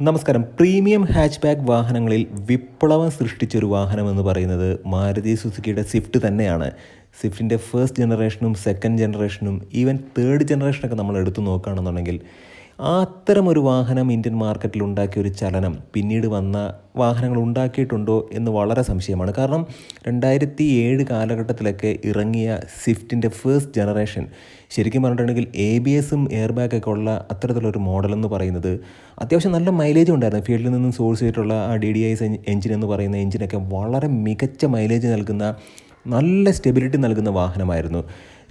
നമസ്കാരം. Premium hatch back വാഹനങ്ങളിൽ വിപ്ലവം സൃഷ്ടിച്ചൊരു വാഹനം എന്ന് പറയുന്നത് മാരുതി സുസുക്കിയുടെ സ്വിഫ്റ്റ് തന്നെയാണ്. സ്വിഫ്റ്റിന്റെ ഫസ്റ്റ് ജനറേഷനും സെക്കൻഡ് ജനറേഷനും ഈവൻ തേർഡ് ജനറേഷനൊക്കെ നമ്മൾ എടുത്തു നോക്കുകയാണെന്നുണ്ടെങ്കിൽ ആ അത്തരം ഒരു വാഹനം ഇന്ത്യൻ മാർക്കറ്റിൽ ഉണ്ടാക്കിയ ഒരു ചലനം പിന്നീട് വന്ന വാഹനങ്ങൾ ഉണ്ടാക്കിയിട്ടുണ്ടോ എന്ന് വളരെ സംശയമാണ്. കാരണം രണ്ടായിരത്തി ഏഴ് കാലഘട്ടത്തിലൊക്കെ ഇറങ്ങിയ സ്വിഫ്റ്റിന്റെ ഫസ്റ്റ് ജനറേഷൻ ശരിക്കും പറഞ്ഞിട്ടുണ്ടെങ്കിൽ എ ബി എസും എയർ ബാഗൊക്കെ ഉള്ള അത്തരത്തിലൊരു മോഡൽ എന്ന് പറയുന്നത് അത്യാവശ്യം നല്ല മൈലേജ് ഉണ്ടായിരുന്നു. ഫീൽഡിൽ നിന്നും സോഴ്സ് ചെയ്തിട്ടുള്ള ആ ഡി ഡി ഐസ് എഞ്ചിൻ എന്ന് പറയുന്ന എഞ്ചിനൊക്കെ വളരെ മികച്ച മൈലേജ് നൽകുന്ന നല്ല സ്റ്റെബിലിറ്റി നൽകുന്ന വാഹനമായിരുന്നു.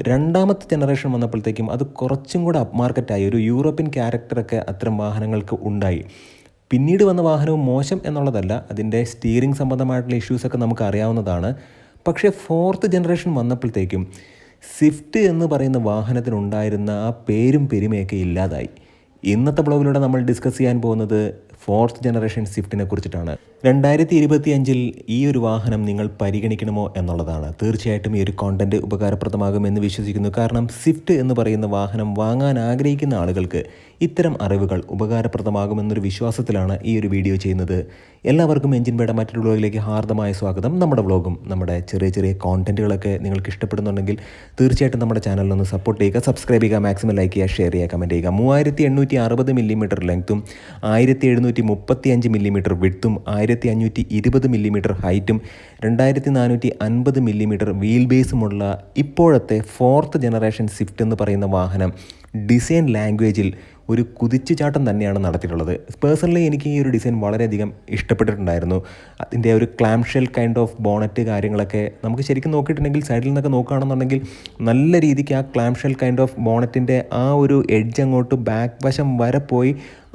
രണ്ടാമത്തെ ജനറേഷൻ വന്നപ്പോഴത്തേക്കും അത് കുറച്ചും കൂടെ അപ് മാർക്കറ്റായി ഒരു യൂറോപ്യൻ ക്യാരക്ടറൊക്കെ അത്തരം വാഹനങ്ങൾക്ക് ഉണ്ടായി. പിന്നീട് വന്ന വാഹനവും മോശം എന്നുള്ളതല്ല അതിന്റെ സ്റ്റിയറിംഗ് സംബന്ധമായിട്ടുള്ള ഇഷ്യൂസൊക്കെ നമുക്ക് അറിയാവുന്നതാണ്. പക്ഷേ ഫോർത്ത് ജനറേഷൻ വന്നപ്പോഴത്തേക്കും സ്വിഫ്റ്റ് എന്ന് പറയുന്ന വാഹനത്തിനുണ്ടായിരുന്ന ആ പേരും പെരുമയൊക്കെ ഇല്ലാതായി. ഇന്നത്തെ ബ്ലോഗിലൂടെ നമ്മൾ ഡിസ്കസ് ചെയ്യാൻ പോകുന്നത് ഫോർത്ത് ജനറേഷൻ സ്വിഫ്റ്റിനെ കുറിച്ചിട്ടാണ്. രണ്ടായിരത്തി ഇരുപത്തി അഞ്ചിൽ ഈ ഒരു വാഹനം നിങ്ങൾ പരിഗണിക്കണമോ എന്നുള്ളതാണ്. തീർച്ചയായിട്ടും ഈ ഒരു കോണ്ടന്റ് ഉപകാരപ്രദമാകുമെന്ന് വിശ്വസിക്കുന്നു. കാരണം സ്വിഫ്റ്റ് എന്ന് പറയുന്ന വാഹനം വാങ്ങാൻ ആഗ്രഹിക്കുന്ന ആളുകൾക്ക് ഇത്തരം അറിവുകൾ ഉപകാരപ്രദമാകുമെന്നൊരു വിശ്വാസത്തിലാണ് ഈ ഒരു വീഡിയോ ചെയ്യുന്നത്. എല്ലാവർക്കും എഞ്ചിൻ വേട മറ്റൊരു വ്ളോഗിലേക്ക് ഹാർദമായ സ്വാഗതം. നമ്മുടെ വ്ളോഗും നമ്മുടെ ചെറിയ ചെറിയ കോണ്ടന്റുകളൊക്കെ നിങ്ങൾക്ക് ഇഷ്ടപ്പെടുന്നുണ്ടെങ്കിൽ തീർച്ചയായിട്ടും നമ്മുടെ ചാനലിലൊന്ന് സപ്പോർട്ട് ചെയ്യുക. സബ്സ്ക്രൈബ് ചെയ്യുക മാക്സിമം ലൈക്ക് ചെയ്യുക ഷെയർ ചെയ്യുക കമന്റ് ചെയ്യുക. മൂവായിരത്തി എണ്ണൂറ്റി അറുപത് മില്ലിമീറ്റർ ലെങ്ത്തും ആയിരത്തി എഴുന്നൂറ്റി മുപ്പത്തി അഞ്ച് മില്ലിമീറ്റർ വിടുത്തും ആയിരത്തി അഞ്ഞൂറ്റി ഇരുപത് മില്ലിമീറ്റർ ഹൈറ്റും രണ്ടായിരത്തി നാനൂറ്റി അൻപത് മില്ലിമീറ്റർ വീൽ ബേസുമുള്ള ഇപ്പോഴത്തെ ഫോർത്ത് ജനറേഷൻ സ്വിഫ്റ്റ് എന്ന് പറയുന്ന വാഹനം ഡിസൈൻ ലാംഗ്വേജിൽ ഒരു കുതിച്ചുചാട്ടം തന്നെയാണ് നടത്തിയിട്ടുള്ളത്. പേഴ്സണലി എനിക്ക് ഈ ഒരു ഡിസൈൻ വളരെയധികം ഇഷ്ടപ്പെട്ടിട്ടുണ്ടായിരുന്നു. അതിന്റെ ഒരു ക്ലാംഷെൽ കൈൻഡ് ഓഫ് ബോണറ്റ് കാര്യങ്ങളൊക്കെ നമുക്ക് ശരിക്കും നോക്കിയിട്ടുണ്ടെങ്കിൽ സൈഡിൽ നിന്നൊക്കെ നോക്കുകയാണെന്നുണ്ടെങ്കിൽ നല്ല രീതിക്ക് ആ ക്ലാംഷെൽ കൈൻഡ് ഓഫ് ബോണറ്റിന്റെ ആ ഒരു എഡ്ജ് അങ്ങോട്ട് ബാക്ക് വശം വരെ പോയി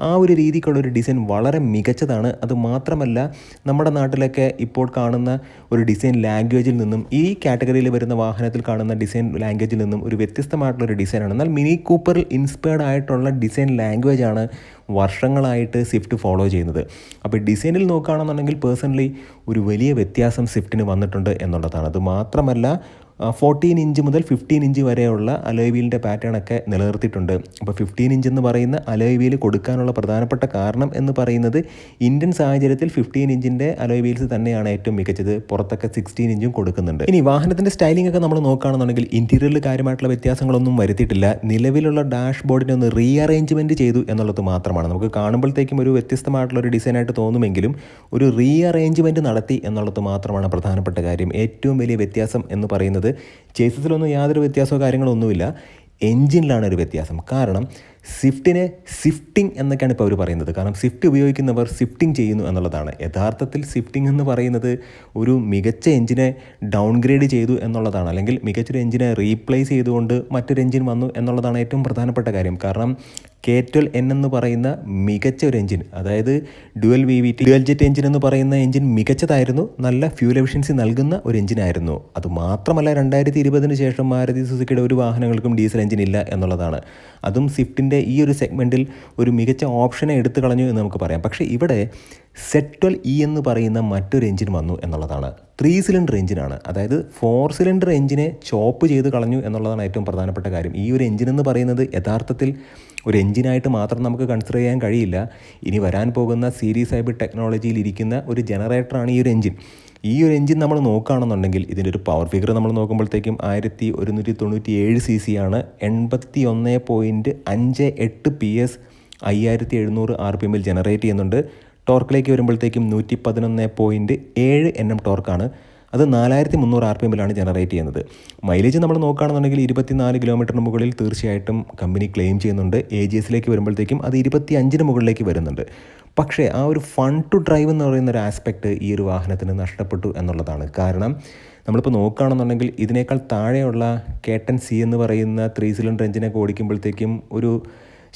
ആ ഒരു രീതിക്കുള്ള ഒരു ഡിസൈൻ വളരെ മികച്ചതാണ്. അത് മാത്രമല്ല നമ്മുടെ നാട്ടിലൊക്കെ ഇപ്പോൾ കാണുന്ന ഒരു ഡിസൈൻ ലാംഗ്വേജിൽ നിന്നും ഈ കാറ്റഗറിയിൽ വരുന്ന വാഹനത്തിൽ കാണുന്ന ഡിസൈൻ ലാംഗ്വേജിൽ നിന്നും ഒരു വ്യത്യസ്തമായിട്ടുള്ള ഒരു ഡിസൈനാണ് എന്നാൽ മിനി കൂപ്പറിൽ ഇൻസ്പയർഡ് ആയിട്ടുള്ള ഡിസൈൻ ലാംഗ്വേജ് ആണ് വർഷങ്ങളായിട്ട് സ്വിഫ്റ്റ് ഫോളോ ചെയ്യുന്നത്. അപ്പോൾ ഡിസൈനിൽ നോക്കുകയാണെന്നുണ്ടെങ്കിൽ പേഴ്സണലി ഒരു വലിയ വ്യത്യാസം സ്വിഫ്റ്റിന് വന്നിട്ടുണ്ട് എന്നുള്ളതാണ്. അത് മാത്രമല്ല ഫോർട്ടീൻ ഇഞ്ച് മുതൽ ഫിഫ്റ്റീൻ ഇഞ്ച് വരെയുള്ള അലോയ് വീലിന്റെ പാറ്റേൺ ഒക്കെ നിലനിർത്തിയിട്ടുണ്ട്. അപ്പോൾ ഫിഫ്റ്റീൻ ഇഞ്ച് എന്ന് പറയുന്ന അലോയ് വീൽ കൊടുക്കാനുള്ള പ്രധാനപ്പെട്ട കാരണം എന്ന് പറയുന്നത് ഇന്ത്യൻ സാഹചര്യത്തിൽ ഫിഫ്റ്റീൻ ഇഞ്ചിന്റെ അലോയ് വീൽസ് തന്നെയാണ് ഏറ്റവും മികച്ചത്. പുറത്തൊക്കെ സിക്സ്റ്റീൻ ഇഞ്ചും കൊടുക്കുന്നുണ്ട്. ഇനി വാഹനത്തിന്റെ സ്റ്റൈലിംഗ് ഒക്കെ നമ്മൾ നോക്കുകയാണെന്നുണ്ടെങ്കിൽ ഇന്റീരിയറിൽ കാര്യമായിട്ടുള്ള വ്യത്യാസങ്ങളൊന്നും വരുത്തിയിട്ടില്ല. നിലവിലുള്ള ഡാഷ് ബോർഡിനെ ഒന്ന് റീ അറേഞ്ച്മെന്റ് ചെയ്തു എന്നുള്ളത് മാത്രമാണ്. നമുക്ക് കാണുമ്പോഴത്തേക്കും ഒരു വ്യത്യസ്തമായിട്ടുള്ള ഒരു ഡിസൈനായിട്ട് തോന്നുമെങ്കിലും ഒരു റീ അറേഞ്ച്മെന്റ് നടത്തി എന്നുള്ളത് മാത്രമാണ് പ്രധാനപ്പെട്ട കാര്യം. ഏറ്റവും വലിയ വ്യത്യാസം എന്ന് പറയുന്നത് ചേസസിലൊന്നും യാതൊരു വ്യത്യാസമോ കാര്യങ്ങളോ ഒന്നുമില്ല. എൻജിനിലാണ് ഒരു വ്യത്യാസം. കാരണം സ്വിഫ്റ്റിനെ സ്വിഫ്റ്റിംഗ് എന്നൊക്കെയാണ് ഇപ്പോൾ അവർ പറയുന്നത്. കാരണം സ്വിഫ്റ്റ് ഉപയോഗിക്കുന്നവർ സ്വിഫ്റ്റിംഗ് ചെയ്യുന്നു എന്നുള്ളതാണ്. യഥാർത്ഥത്തിൽ സ്വിഫ്റ്റിംഗ് എന്ന് പറയുന്നത് ഒരു മികച്ച എഞ്ചിനെ ഡൗൺഗ്രേഡ് ചെയ്തു എന്നുള്ളതാണ്. അല്ലെങ്കിൽ മികച്ചൊരു എഞ്ചിനെ റീപ്ലേസ് ചെയ്തുകൊണ്ട് മറ്റൊരു എഞ്ചിൻ വന്നു എന്നുള്ളതാണ് ഏറ്റവും പ്രധാനപ്പെട്ട കാര്യം. കാരണം കെ ട്വൽ എൻ എന്ന് പറയുന്ന മികച്ച ഒരു എഞ്ചിൻ അതായത് dual V V T dual jet engine എന്ന് പറയുന്ന എഞ്ചിൻ മികച്ചതായിരുന്നു. നല്ല ഫ്യൂൽ എഫിഷ്യൻസി നൽകുന്ന ഒരു എഞ്ചിനായിരുന്നു. അത് മാത്രമല്ല രണ്ടായിരത്തി ഇരുപതിന് ശേഷം മാരുതി സുസുക്കിയുടെ ഒരു വാഹനങ്ങൾക്കും ഡീസൽ എഞ്ചിൻ ഇല്ല എന്നുള്ളതാണ്. അതും സ്വിഫ്റ്റിന്റെ ഈ ഒരു സെഗ്മെന്റിൽ ഒരു മികച്ച ഓപ്ഷനെ എടുത്തു കളഞ്ഞു എന്ന് നമുക്ക് പറയാം. പക്ഷേ ഇവിടെ സെറ്റ്വൽ ഇ എന്ന് പറയുന്ന മറ്റൊരു എഞ്ചിൻ വന്നു എന്നുള്ളതാണ്. ത്രീ സിലിണ്ടർ എഞ്ചിനാണ് അതായത് ഫോർ സിലിണ്ടർ എഞ്ചിനെ ചോപ്പ് ചെയ്ത് കളഞ്ഞു എന്നുള്ളതാണ് ഏറ്റവും പ്രധാനപ്പെട്ട കാര്യം. ഈ ഒരു എഞ്ചിൻ എന്ന് പറയുന്നത് യഥാർത്ഥത്തിൽ ഒരു എഞ്ചിനായിട്ട് മാത്രം നമുക്ക് കൺസിഡർ ചെയ്യാൻ കഴിയില്ല. ഇനി വരാൻ പോകുന്ന സീരീസ് ഹൈബ്രിഡ് ടെക്നോളജിയിൽ ഇരിക്കുന്ന ഒരു ജനറേറ്ററാണ് ഈ ഒരു എഞ്ചിൻ ഈ ഒരു എഞ്ചിൻ നമ്മൾ നോക്കുകയാണെന്നുണ്ടെങ്കിൽ ഇതിന്റെ ഒരു പവർ ഫിഗർ നമ്മൾ നോക്കുമ്പോഴത്തേക്കും ആയിരത്തി ഒരുന്നൂറ്റി തൊണ്ണൂറ്റി ഏഴ് സി സി ആണ്. എൺപത്തി ഒന്ന് പോയിന്റ് അഞ്ച് എട്ട് പി എസ് അയ്യായിരത്തി എഴുന്നൂറ് ആർ പി എമ്മിൽ ജനറേറ്റ് ചെയ്യുന്നുണ്ട്. ടോർക്കിലേക്ക് വരുമ്പോഴത്തേക്കും നൂറ്റി പതിനൊന്ന് പോയിന്റ് ഏഴ് എൻ എം ടോർക്കാണ് അത് നാലായിരത്തി മുന്നൂറ് ആർ പി എമ്മിലാണ് ജനറേറ്റ് ചെയ്യുന്നത്. മൈലേജ് നമ്മൾ നോക്കുകയാണെന്നുണ്ടെങ്കിൽ ഇരുപത്തിനാല് കിലോമീറ്ററിന് മുകളിൽ തീർച്ചയായിട്ടും കമ്പനി ക്ലെയിം ചെയ്യുന്നുണ്ട്. എ ജി എസിലേക്ക് വരുമ്പോഴത്തേക്കും അത് ഇരുപത്തി അഞ്ചിന് മുകളിലേക്ക് വരുന്നുണ്ട്. പക്ഷേ ആ ഒരു ഫൺ ടു ഡ്രൈവ് എന്ന് പറയുന്ന ഒരു ആസ്പെക്റ്റ് ഈ ഒരു വാഹനത്തിന് നഷ്ടപ്പെട്ടു എന്നുള്ളതാണ്. കാരണം നമ്മളിപ്പോൾ നോക്കുകയാണെന്നുണ്ടെങ്കിൽ ഇതിനേക്കാൾ താഴെയുള്ള കേട്ടൻ സി എന്ന് പറയുന്ന ത്രീ സിലിണ്ടർ എഞ്ചിനൊക്കെ ഓടിക്കുമ്പോഴത്തേക്കും ഒരു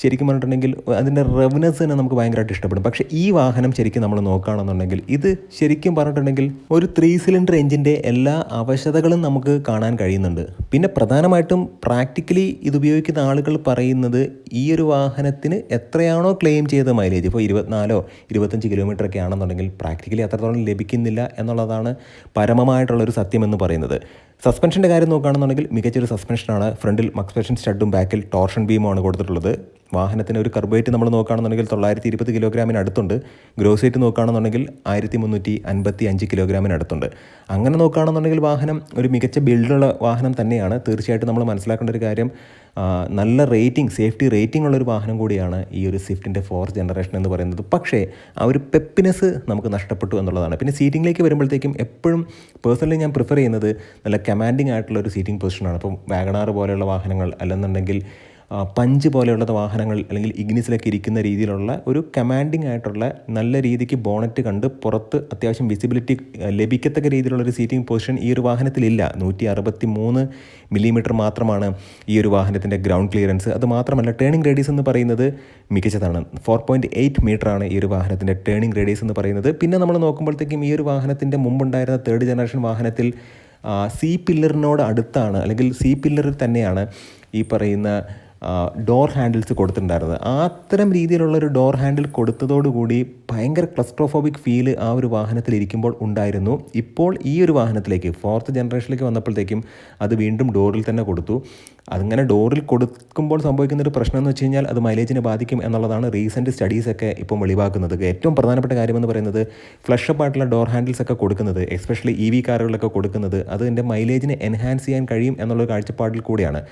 ശരിക്കും പറഞ്ഞിട്ടുണ്ടെങ്കിൽ അതിന്റെ റെവനസ് തന്നെ നമുക്ക് ഭയങ്കരമായിട്ട് ഇഷ്ടപ്പെടും. പക്ഷേ ഈ വാഹനം ശരിക്കും നമ്മൾ നോക്കുകയാണെന്നുണ്ടെങ്കിൽ ഇത് ശരിക്കും പറഞ്ഞിട്ടുണ്ടെങ്കിൽ ഒരു ത്രീ സിലിണ്ടർ എഞ്ചിന്റെ എല്ലാ അവശതകളും നമുക്ക് കാണാൻ കഴിയുന്നുണ്ട്. പിന്നെ പ്രധാനമായിട്ടും പ്രാക്ടിക്കലി ഇത് ഉപയോഗിക്കുന്ന ആളുകൾ പറയുന്നത് ഈ ഒരു വാഹനത്തിന് എത്രയാണോ ക്ലെയിം ചെയ്ത മൈലേജ് ഇപ്പോൾ ഇരുപത്തിനാലോ ഇരുപത്തഞ്ച് കിലോമീറ്റർ ഒക്കെ ആണെന്നുണ്ടെങ്കിൽ പ്രാക്ടിക്കലി അത്രത്തോളം ലഭിക്കുന്നില്ല എന്നുള്ളതാണ് പരമമായിട്ടുള്ളൊരു സത്യമെന്ന് പറയുന്നത്. സസ്പെൻഷന്റെ കാര്യം നോക്കുകയാണെന്നുണ്ടെങ്കിൽ മികച്ചൊരു സസ്പെൻഷനാണ് ഫ്രണ്ടിൽ മക്സ്പെൻഷൻ സ്റ്റഡും ബാക്കിൽ ടോർഷൻ ബീമാണ് കൊടുത്തിട്ടുള്ളത്. വാഹനത്തിന് ഒരു കർബേറ്റ് നമ്മൾ നോക്കുകയാണെന്നുണ്ടെങ്കിൽ തൊള്ളായിരത്തി ഇരുപത് കിലോഗ്രാമിന് അടുത്തുണ്ട്. ഗ്രോസ് വെയിറ്റ് നോക്കുകയാണെന്നുണ്ടെങ്കിൽ ആയിരത്തി മുന്നൂറ്റി അൻപത്തി അഞ്ച് കിലോഗ്രാമിന് അടുത്തുണ്ട്. അങ്ങനെ നോക്കുകയാണെന്നുണ്ടെങ്കിൽ വാഹനം ഒരു മികച്ച ബിൽഡുള്ള വാഹനം തന്നെയാണ്. തീർച്ചയായിട്ടും നമ്മൾ മനസ്സിലാക്കേണ്ട ഒരു കാര്യം നല്ല റേറ്റിംഗ് സേഫ്റ്റി റേറ്റിംഗ് ഉള്ളൊരു വാഹനം കൂടിയാണ് ഈ ഒരു സ്വിഫ്റ്റിന്റെ ഫോർത്ത് ജനറേഷൻ എന്ന് പറയുന്നത്. പക്ഷേ ആ ഒരു പെപ്പിനെസ് നമുക്ക് നഷ്ടപ്പെട്ടു എന്നുള്ളതാണ്. പിന്നെ സീറ്റിംഗിലേക്ക് വരുമ്പോഴത്തേക്കും എപ്പോഴും പേഴ്സണലി ഞാൻ പ്രിഫർ ചെയ്യുന്നത് നല്ല കമാൻഡിങ് ആയിട്ടുള്ള ഒരു സീറ്റിംഗ് പൊസിഷനാണ് ഇപ്പം വാഗണാർ പോലെയുള്ള വാഹനങ്ങൾ അല്ലെന്നുണ്ടെങ്കിൽ പഞ്ച് പോലെയുള്ള വാഹനങ്ങൾ അല്ലെങ്കിൽ ഇഗ്നിസിലൊക്കെ ഇരിക്കുന്ന രീതിയിലുള്ള ഒരു കമാൻഡിങ് ആയിട്ടുള്ള നല്ല രീതിക്ക് ബോണറ്റ് കണ്ട് പുറത്ത് അത്യാവശ്യം വിസിബിലിറ്റി ലഭിക്കത്തക്ക രീതിയിലുള്ള ഒരു സീറ്റിംഗ് പൊസിഷൻ ഈ ഒരു വാഹനത്തിലില്ല. നൂറ്റി അറുപത്തി മൂന്ന് മില്ലിമീറ്റർ മാത്രമാണ് ഈ ഒരു വാഹനത്തിന്റെ ഗ്രൗണ്ട് ക്ലിയറൻസ് അത് മാത്രമല്ല ടേണിംഗ് റേഡിയസ് എന്ന് പറയുന്നത് മികച്ചതാണ്. ഫോർ പോയിന്റ് എയ്റ്റ് മീറ്ററാണ് ഈ ഒരു വാഹനത്തിന്റെ ടേണിംഗ് റേഡിയസ് എന്ന് പറയുന്നത്. പിന്നെ നമ്മൾ നോക്കുമ്പോഴത്തേക്കും ഈ ഒരു വാഹനത്തിന്റെ മുമ്പുണ്ടായിരുന്ന തേർഡ് ജനറേഷൻ വാഹനത്തിൽ സി പില്ലറിനോട് അടുത്താണ് അല്ലെങ്കിൽ സി പില്ലറിൽ തന്നെയാണ് ഈ പറയുന്ന ഡോർ ഹാൻഡിൽസ് കൊടുത്തിട്ടുണ്ടായിരുന്നത്. അത്തരം രീതിയിലുള്ള ഒരു ഡോർ ഹാൻഡിൽ കൊടുത്തതോടുകൂടി ഭയങ്കര ക്ലസ്ട്രോഫോബിക് ഫീൽ ആ ഒരു വാഹനത്തിൽ ഇരിക്കുമ്പോൾ ഉണ്ടായിരുന്നു. ഇപ്പോൾ ഈ ഒരു വാഹനത്തിലേക്ക് ഫോർത്ത് ജനറേഷനിലേക്ക് വന്നപ്പോഴത്തേക്കും അത് വീണ്ടും ഡോറിൽ തന്നെ കൊടുത്തു. അതിങ്ങനെ ഡോറിൽ കൊടുക്കുമ്പോൾ സംഭവിക്കുന്ന ഒരു പ്രശ്നം എന്ന് വെച്ച് കഴിഞ്ഞാൽ അത് മൈലേജിനെ ബാധിക്കും എന്നുള്ളതാണ് റീസെന്റ് സ്റ്റഡീസൊക്കെ ഇപ്പം വെളിവാക്കുന്നത്. ഏറ്റവും പ്രധാനപ്പെട്ട കാര്യം എന്ന് പറയുന്നത് ഫ്ലഷ് അപ്പ് ആയിട്ടുള്ള ഡോർ ഹാൻഡിൽസ് ഒക്കെ കൊടുക്കുന്നത് എസ്പെഷ്യലി ഇ വി കാറുകളിലൊക്കെ കൊടുക്കുന്നത് അത് എന്റെ മൈലേജിനെ എൻഹാൻസ് ചെയ്യാൻ കഴിയും എന്നുള്ള കാഴ്ചപ്പാടിൽ കൂടിയാണ്.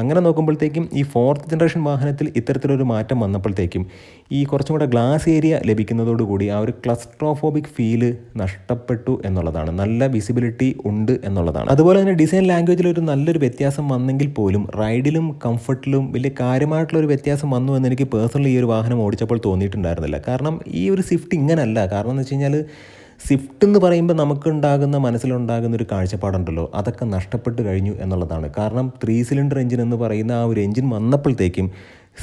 അങ്ങനെ നോക്കുമ്പോഴത്തേക്കും ഈ ഫോർത്ത് ജനറേഷൻ വാഹനത്തിൽ ഇത്തരത്തിലൊരു മാറ്റം വന്നപ്പോഴത്തേക്കും ഈ കുറച്ചും കൂടെ ഗ്ലാസ് ഏരിയ ലഭിക്കുന്നതോടുകൂടി ആ ഒരു ക്ലസ്ട്രോഫോബിക് ഫീൽ നഷ്ടപ്പെട്ടു എന്നുള്ളതാണ്. നല്ല വിസിബിലിറ്റി ഉണ്ട് എന്നുള്ളതാണ്. അതുപോലെ തന്നെ ഡിസൈൻ ലാംഗ്വേജിൽ ഒരു നല്ലൊരു വ്യത്യാസം വന്നെങ്കിൽ പോലും റൈഡിലും കംഫർട്ടിലും വലിയ കാര്യമായിട്ടുള്ള ഒരു വ്യത്യാസം വന്നു എന്ന് എനിക്ക് പേഴ്സണലി ഈ ഒരു വാഹനം ഓടിച്ചപ്പോൾ തോന്നിയിട്ടുണ്ടായിരുന്നില്ല. കാരണം ഈ ഒരു സ്വിഫ്റ്റ് ഇങ്ങനല്ല. കാരണം എന്ന് വെച്ച് കഴിഞ്ഞാൽ സ്വിഫ്റ്റ് എന്ന് പറയുമ്പോൾ നമുക്കുണ്ടാകുന്ന മനസ്സിലുണ്ടാകുന്ന ഒരു കാഴ്ചപ്പാടുണ്ടല്ലോ. അതൊക്കെ നഷ്ടപ്പെട്ട് കഴിഞ്ഞു എന്നുള്ളതാണ്. കാരണം ത്രീ സിലിണ്ടർ എഞ്ചിൻ എന്ന് പറയുന്ന ആ ഒരു എഞ്ചിൻ വന്നപ്പോഴത്തേക്കും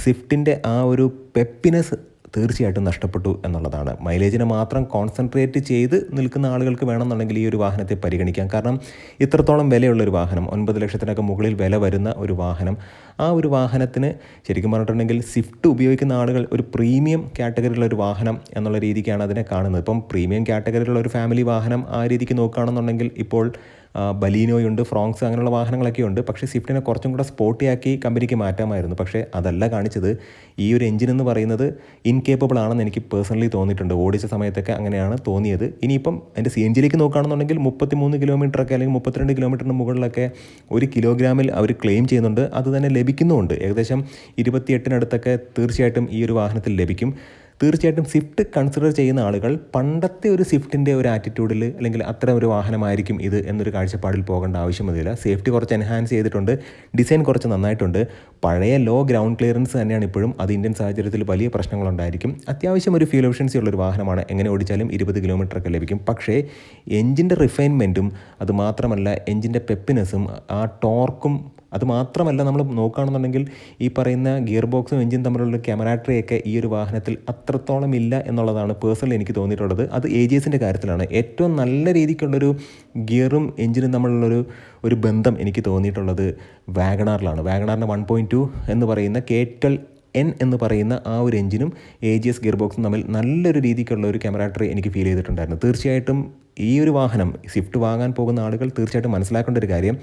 സ്വിഫ്റ്റിന്റെ ആ ഒരു പെപ്പിനെസ് തീർച്ചയായിട്ടും നഷ്ടപ്പെട്ടു എന്നുള്ളതാണ്. മൈലേജിനെ മാത്രം കോൺസെൻട്രേറ്റ് ചെയ്ത് നിൽക്കുന്ന ആളുകൾക്ക് വേണമെന്നുണ്ടെങ്കിൽ ഈ ഒരു വാഹനത്തെ പരിഗണിക്കാം. കാരണം ഇത്രത്തോളം വിലയുള്ളൊരു വാഹനം ഒൻപത് ലക്ഷത്തിനൊക്കെ മുകളിൽ വില വരുന്ന ഒരു വാഹനം ആ ഒരു വാഹനത്തിന് ശരിക്കും പറഞ്ഞിട്ടുണ്ടെങ്കിൽ സ്വിഫ്റ്റ് ഉപയോഗിക്കുന്ന ആളുകൾ ഒരു പ്രീമിയം കാറ്റഗറിയിലുള്ള ഒരു വാഹനം എന്നുള്ള രീതിക്കാണ് അതിനെ കാണുന്നത്. ഇപ്പം പ്രീമിയം കാറ്റഗറിയിലുള്ള ഒരു ഫാമിലി വാഹനം ആ രീതിക്ക് നോക്കുകയാണെന്നുണ്ടെങ്കിൽ ഇപ്പോൾ ബലീനോയുണ്ട് ഫ്രോങ്സ് അങ്ങനെയുള്ള വാഹനങ്ങളൊക്കെ ഉണ്ട് പക്ഷേ സ്വിഫ്റ്റിനെ കുറച്ചും കൂടെ സ്പോർട്ടിയാക്കി കമ്പനിക്ക് മാറ്റാമായിരുന്നു. പക്ഷേ അതല്ല കാണിച്ചത്. ഈ ഒരു എഞ്ചിൻ എന്ന് പറയുന്നത് ഇൻകേപ്പബിൾ ആണെന്ന് എനിക്ക് പേഴ്സണലി തോന്നിയിട്ടുണ്ട്. ഓടിച്ച സമയത്തൊക്കെ അങ്ങനെയാണ് തോന്നിയത്. ഇനിയിപ്പം എന്റെ സി എൻ ജിയിലേക്ക് നോക്കുകയാണെന്നുണ്ടെങ്കിൽ മുപ്പത്തി മൂന്ന് കിലോമീറ്റർ ഒക്കെ അല്ലെങ്കിൽ മുപ്പത്തിരണ്ട് കിലോമീറ്ററിന് മുകളിലൊക്കെ ഒരു കിലോഗ്രാമിൽ അവർ ക്ലെയിം ചെയ്യുന്നുണ്ട്. അത് തന്നെ ലഭിക്കുന്നുമുണ്ട്. ഏകദേശം ഇരുപത്തിയെട്ടിനടുത്തൊക്കെ തീർച്ചയായിട്ടും ഈ ഒരു വാഹനത്തിൽ ലഭിക്കും. തീർച്ചയായിട്ടും സ്വിഫ്റ്റ് കൺസിഡർ ചെയ്യുന്ന ആളുകൾ പണ്ടത്തെ ഒരു സ്വിഫ്റ്റിന്റെ ഒരു ആറ്റിറ്റ്യൂഡിൽ അല്ലെങ്കിൽ അത്തരം ഒരു വാഹനമായിരിക്കും ഇത് എന്നൊരു കാഴ്ചപ്പാടിൽ പോകേണ്ട ആവശ്യമൊന്നുമില്ല. സേഫ്റ്റി കുറച്ച് എൻഹാൻസ് ചെയ്തിട്ടുണ്ട് ഡിസൈൻ കുറച്ച് നന്നായിട്ടുണ്ട്. പഴയ ലോ ഗ്രൗണ്ട് ക്ലിയറൻസ് തന്നെയാണ് ഇപ്പോഴും. അത് ഇന്ത്യൻ സാഹചര്യത്തിൽ വലിയ പ്രശ്നങ്ങളുണ്ടായിരിക്കും. അത്യാവശ്യം ഒരു ഫ്യൂൽ എഫിഷ്യൻസി ഉള്ളൊരു വാഹനമാണ്. എങ്ങനെ ഓടിച്ചാലും ഇരുപത് കിലോമീറ്റർ ഒക്കെ ലഭിക്കും. പക്ഷേ എഞ്ചിന്റെ റിഫൈൻമെന്റും അതുമാത്രമല്ല എഞ്ചിന്റെ പെപ്പിനെസ്സും ആ ടോർക്കും അത് മാത്രമല്ല നമ്മൾ നോക്കുകയാണെന്നുണ്ടെങ്കിൽ ഈ പറയുന്ന ഗിയർ ബോക്സും എഞ്ചിൻ തമ്മിലുള്ള ക്യാമറാട്രിയൊക്കെ ഈ ഒരു വാഹനത്തിൽ അത്രത്തോളം ഇല്ല എന്നുള്ളതാണ് പേഴ്സണലി എനിക്ക് തോന്നിയിട്ടുള്ളത്. അത് എ ജി എസിന്റെ കാര്യത്തിലാണ്. ഏറ്റവും നല്ല രീതിക്കുള്ളൊരു ഗിയറും എഞ്ചിനും തമ്മിലുള്ളൊരു ഒരു ബന്ധം എനിക്ക് തോന്നിയിട്ടുള്ളത് വാഗണാറിലാണ്. വാഗണാറിന്റെ വൺ പോയിന്റ് ടു എന്ന് പറയുന്ന കേറ്റൽ എൻ എന്ന് പറയുന്ന ആ ഒരു എഞ്ചിനും എ ജി എസ് ഗിയർ ബോക്സും തമ്മിൽ നല്ലൊരു രീതിക്കുള്ള ഒരു ക്യാമറാട്രി എനിക്ക് ഫീൽ ചെയ്തിട്ടുണ്ടായിരുന്നു. തീർച്ചയായിട്ടും ഈ ഒരു വാഹനം സ്വിഫ്റ്റ് വാങ്ങാൻ പോകുന്ന ആളുകൾ തീർച്ചയായിട്ടും മനസ്സിലാക്കേണ്ട ഒരു കാര്യം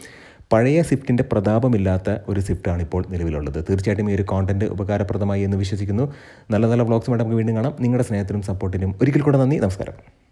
പഴയ സ്വിഫ്റ്റിന്റെ പ്രതാപമില്ലാത്ത ഒരു സ്വിഫ്റ്റാണ് ഇപ്പോൾ നിലവിലുള്ളത്. തീർച്ചയായിട്ടും ഈ ഒരു കോണ്ടന്റ് ഉപകാരപ്രദമായി എന്ന് വിശ്വസിക്കുന്നു. നല്ല നല്ല വ്ളോഗ്സുമായിട്ട് നമുക്ക് വീണ്ടും കാണാം. നിങ്ങളുടെ സ്നേഹത്തിനും സപ്പോർട്ടിനും ഒരിക്കൽ കൂടെ നന്ദി. നമസ്കാരം.